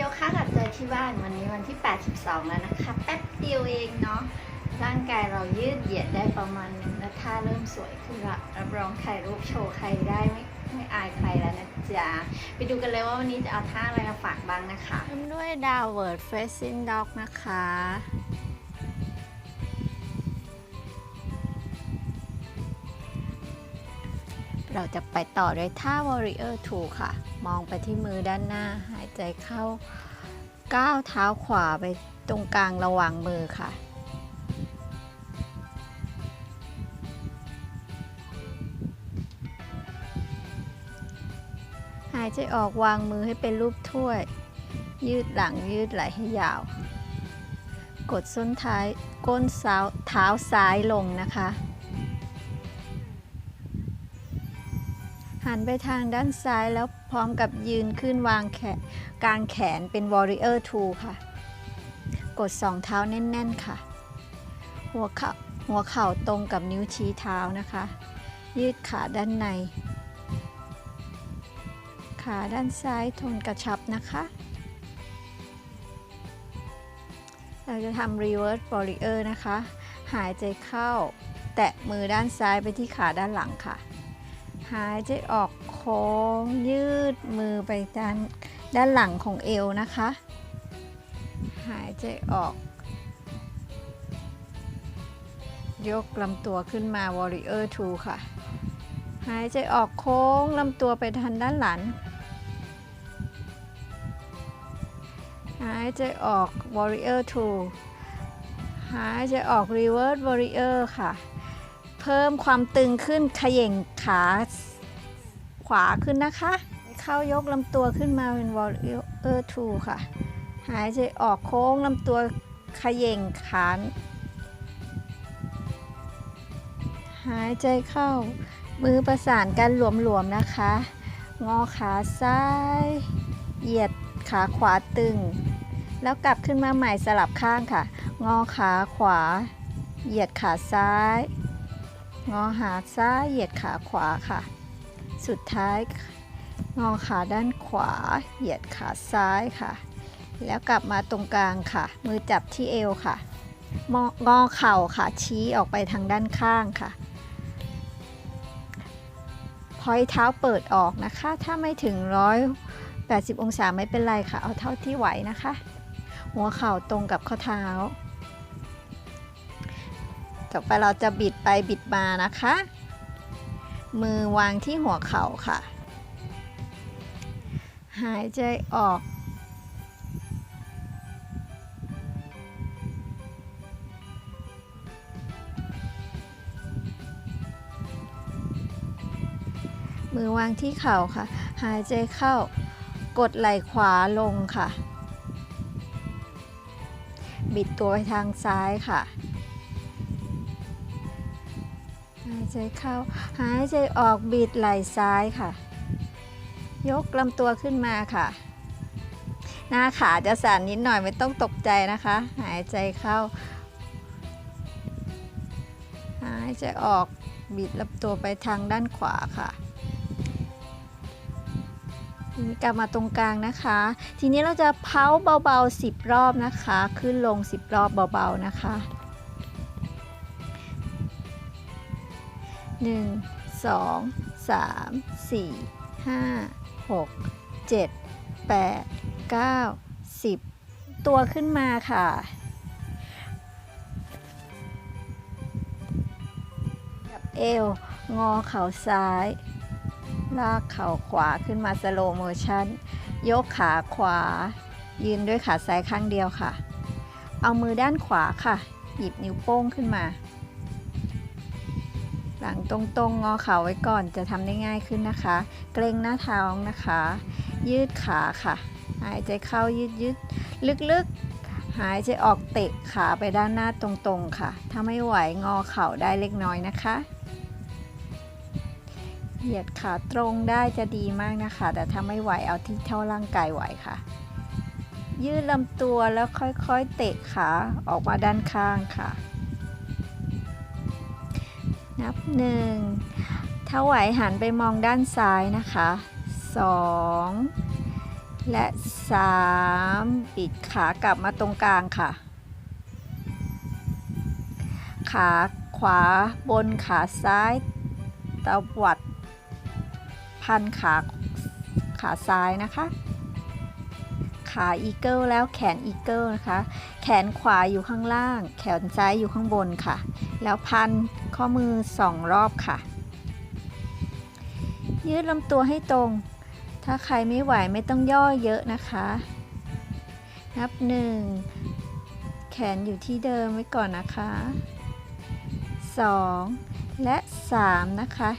โยคะกับเจอที่บ้านวันนี้วันที่ 82 แล้วนะคะ แป๊บเดียวเองเนาะร่างกายเรายืดเหยียดได้ประมาณหนึงและท่าเริ่มสวยขึ้นละรับรองถ่ายรูปโชว์ใครได้ไม่ไม่อายใครแล้วนะจ๊ะ ไปดูกันเลยว่าวันนี้จะเอาท่าอะไรมาฝากบ้างนะคะเริ่มด้วยดาวเวิร์ดเฟสซิ่งด็อกนะคะเราจะไปต่อด้วยท่า Warrior 2 ค่ะ มองไปที่มือด้านหน้า หายใจเข้าก้าวเท้าขวาไปตรงกลางระหว่างมือค่ะ หายใจออกวางมือให้เป็นรูปถ้วย ยืดหลังยืดไหล่ให้ยาว กดส้นท้ายก้นเท้าเท้าซ้ายลงนะคะ หันไปทางด้านซ้ายแล้วพร้อมกับยืนขึ้นวางแขนกลางแขนเป็น Warrior 2ค่ะ กดสองเท้าแน่น ๆ ค่ะ หัวเข่าหัวเข่าตรงกับนิ้วชี้เท้านะคะ ยืดขาด้านใน ขาด้านซ้ายทนกระชับนะคะ เราจะทำ reverse warrior นะคะ หายใจเข้า แตะมือด้านซ้ายไปที่ขาด้านหลังค่ะ หายใจออกโค้งยืดมือไปด้านด้านหลังของเอวนะคะ หายใจออก ยกลำตัวขึ้นมา warrior 2 ค่ะ หายใจออกโค้งลำตัวไปทางด้านหลัง หายใจออก warrior 2 หายใจออก reverse warrior ค่ะ พิ่มความตึงขึ้นขย่งขาขวาขึ้นนะคะ เข้ายกลำตัวขึ้นมาเป็น warrior 2ค่ะ หายใจออกโค้งลำตัวขย่งขาหายใจเข้า มือประสานกันหลวมๆนะคะ งอขาซ้าย เหยียดขาขวาตึง แล้วกลับขึ้นมาใหม่สลับข้างค่ะ งอขาขวา เหยียดขาซ้าย งอหาซ้ายเหยียดขาขวาค่ะ สุดท้าย งอขาด้านขวา เหยียดขาซ้ายค่ะ แล้วกลับมาตรงกลางค่ะ มือจับที่เอวค่ะ งอเข่าค่ะชี้ออกไปทางด้านข้างค่ะพอยเท้าเปิดออกนะคะ ถ้าไม่ถึง 180 องศาไม่เป็นไรค่ะ เอาเท่าที่ไหวนะคะ หัวเข่าตรงกับข้อเท้า ต่อไปเราจะบิดไปบิดมานะคะ มือวางที่หัวเข่าค่ะ หายใจออก มือวางที่เข่าค่ะ หายใจเข้ากดไหล่ขวาลงค่ะ บิดตัวไปทางซ้ายค่ะ ใจเข้า หายใจออกบิดไหล่ซ้ายค่ะ ยกลำตัวขึ้นมาค่ะ หน้าขาจะสั่นนิดหน่อยไม่ต้องตกใจนะคะ หายใจเข้า หายใจออกบิดลำตัวไปทางด้านขวาค่ะทีนี้กลับมาตรงกลางนะคะ ทีนี้เราจะเพ้าเบาๆ 10 รอบนะคะ ขึ้นลง 10 รอบเบาๆนะคะ 1 2 3 4 5 6 7 8 9 10ตัวขึ้นมาค่ะกับเอว งอเข่าซ้าย ลากเข่าขวาขึ้นมาสโลโมชันยกขาขวา ยืนด้วยขาซ้ายข้างเดียวค่ะ เอามือด้านขวาค่ะ หยิบนิ้วโป้งขึ้นมา หลังตรงๆ งอเข่าไว้ก่อนจะทำได้ง่ายขึ้นนะคะ เกรงหน้าท้องนะคะ ยืดขาค่ะ หายใจเข้ายืดยืดลึกๆ หายใจออกเตะขาไปด้านหน้าตรงๆค่ะ ถ้าไม่ไหวงอเข่าได้เล็กน้อยนะคะ เหยียดขาตรงได้จะดีมากนะคะ แต่ถ้าไม่ไหวเอาที่เท่าร่างกายไหวค่ะ ยืดลำตัวแล้วค่อยๆ เตะขาออกมาด้านข้างค่ะ นับหนึ่งถ้าไหวหันไปมองด้านซ้ายนะคะสองและสามบิดขากลับมาตรงกลางค่ะ ขาขวาบนขาซ้ายตะวัด พันขาขาซ้ายนะคะ ขาอีเกิลแล้วแขนอีเกิลนะคะ แขนขวาอยู่ข้างล่าง แขนซ้ายอยู่ข้างบนค่ะ แล้วพัน ข้อมือสองรอบค่ะ ยืดลำตัวให้ตรง ถ้าใครไม่ไหวไม่ต้องย่อเยอะนะคะ นับหนึ่งแขนอยู่ที่เดิมไว้ก่อนนะคะ 2 และ 3 นะคะ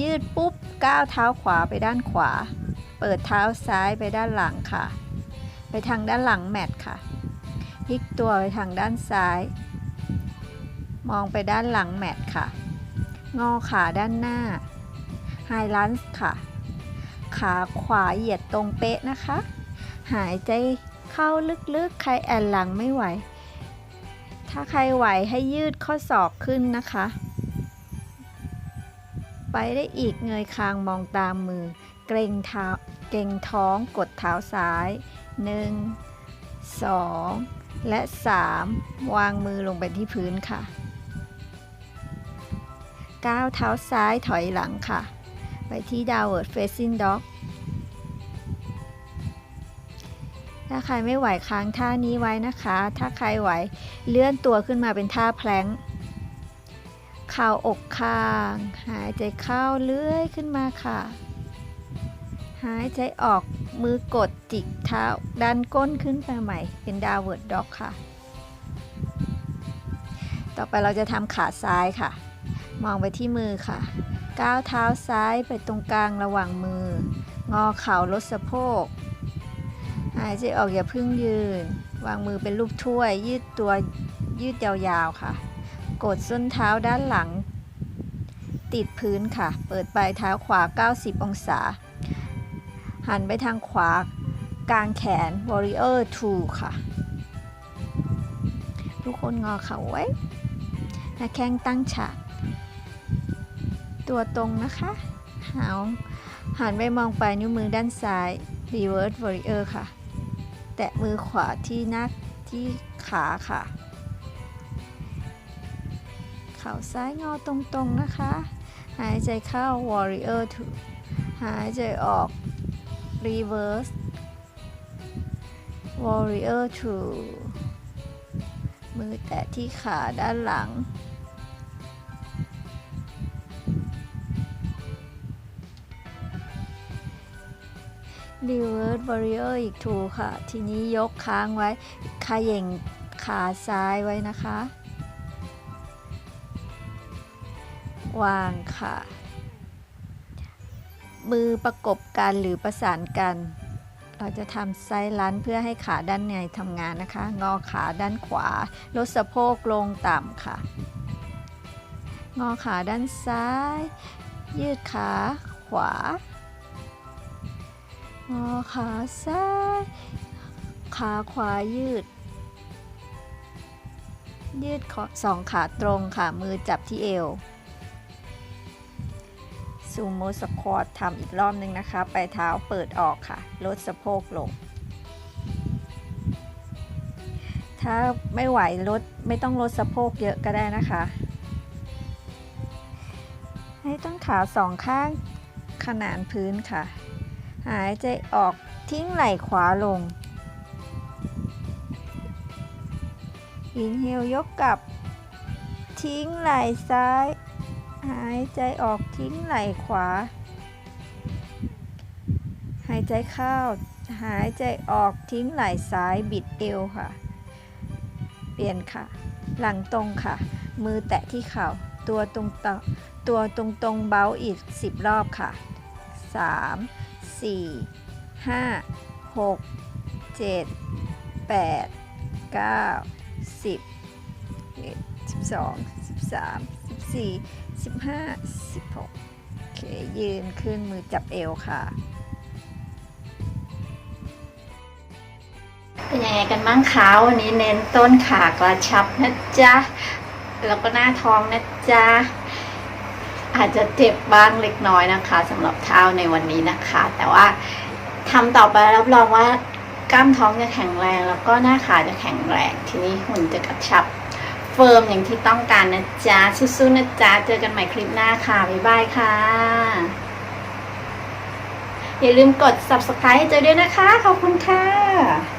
ยืดปุ๊บก้าวเท้าขวาไปด้านขวา เปิดเท้าซ้ายไปด้านหลังค่ะ ไปทางด้านหลังแมทค่ะพลิกตัวไปทางด้านซ้าย มองไปด้านหลังแมทค่ะ งอขาด้านหน้าไฮลันส์ค่ะ ขาขวาเหยียดตรงเป๊ะนะคะ หายใจเข้าลึกๆ ใครแอนหลังไม่ไหว ถ้าใครไหวให้ยืดข้อศอกขึ้นนะคะ ไปได้อีกเงยคางมองตามมือ เกรงเท้าเกรงท้องกดเท้าซ้าย 1 2 และ 3 วางมือลงไปที่พื้นค่ะ ก้าวเท้าซ้ายถอยหลังค่ะ ไปที่ downward facing dog ถ้าใครไม่ไหวค้างท่านี้ไว้นะคะ ถ้าใครไหวเลื่อนตัวขึ้นมาเป็นท่าแพลงเข่าอกข้าง หายใจเข้าเลื่อยขึ้นมาค่ะ หายใจออกมือกดจิกเท้าดันก้นขึ้นไปใหม่ เป็น downward dog ค่ะ ต่อไปเราจะทำขาซ้ายค่ะ มองไปที่มือค่ะ ก้าวเท้าซ้ายไปตรงกลางระหว่างมือ งอเข่าลดสะโพก หายใจออกอย่าพึ่งยืน วางมือเป็นรูปถ้วย ยืดตัวยืดยาวๆค่ะ กดส้นเท้าด้านหลัง ติดพื้นค่ะ เปิดปลายเท้าขวา 90 องศา หันไปทางขวากลางแขน warrior two ค่ะ ทุกคนงอเข่าไว้หน้าแข้งตั้งฉาก ตัวตรงนะคะหาวหันไปมองไปลายนิ้วมือด้านซ้าย reverse warrior ค่ะ แตะมือขวาที่หน้าที่ขาค่ะ เข่าซ้ายงอตรงๆนะคะ หายใจเข้า warrior two หายใจออก reverse warrior two มือแตะที่ขาด้านหลัง reverse warrior อีกทูกค่ะ ทีนี้ยกค้างไว้ขย่งขาซ้ายไว้นะคะ วางค่ะ มือประกบกันหรือประสานกัน เราจะทำไซลันเพื่อให้ขาด้านในทำงานนะคะ งอขาด้านขวา ลดสะโพกลงต่ำค่ะ งอขาด้านซ้าย ยืดขาขวา งอขาซ้าย ขาขวายืด ยืดสองขาตรงค่ะมือจับที่เอวซูโม่สควอตทำอีกรอบนึงนะคะ ไปเท้าเปิดออกค่ะ ลดสะโพกลง ถ้าไม่ไหวลดไม่ต้องลดสะโพกเยอะก็ได้นะคะ ให้ต้นขาสองข้างขนานพื้นค่ะ หายใจออกทิ้งไหล่ขวาลง อินเฮลยกกลับ ทิ้งไหล่ซ้าย หายใจออกทิ้งไหล่ขวา หายใจเข้า หายใจออกทิ้งไหล่ซ้ายบิดเอวค่ะ เปลี่ยนค่ะ หลังตรงค่ะ มือแตะที่เข่า ตัวตรงตัวตรงตรงเบ้าอีก 10 รอบค่ะ 3 4 5 6 7 8 9 10 12 13 14 15 16โอเค ยืนขึ้นมือจับเอวค่ะ เป็นยังไงกันบ้างคะวันนี้เน้นต้นขากระชับนะจ๊ะ แล้วก็หน้าท้องนะจ๊ะ อาจจะเจ็บบ้างเล็กน้อยนะคะสำหรับเท้าในวันนี้นะคะ แต่ว่าทำต่อไปรับรองว่ากล้ามท้องจะแข็งแรง แล้วก็หน้าขาจะแข็งแรง ทีนี้หุ่นจะกระชับเฟิร์มอย่างที่ต้องการนะจ๊ะสู้ๆนะจ๊ะเจอกันใหม่คลิปหน้าค่ะ บ๊ายบายค่ะ อย่าลืมกด subscribe ให้เจอด้วยนะคะ ขอบคุณค่ะ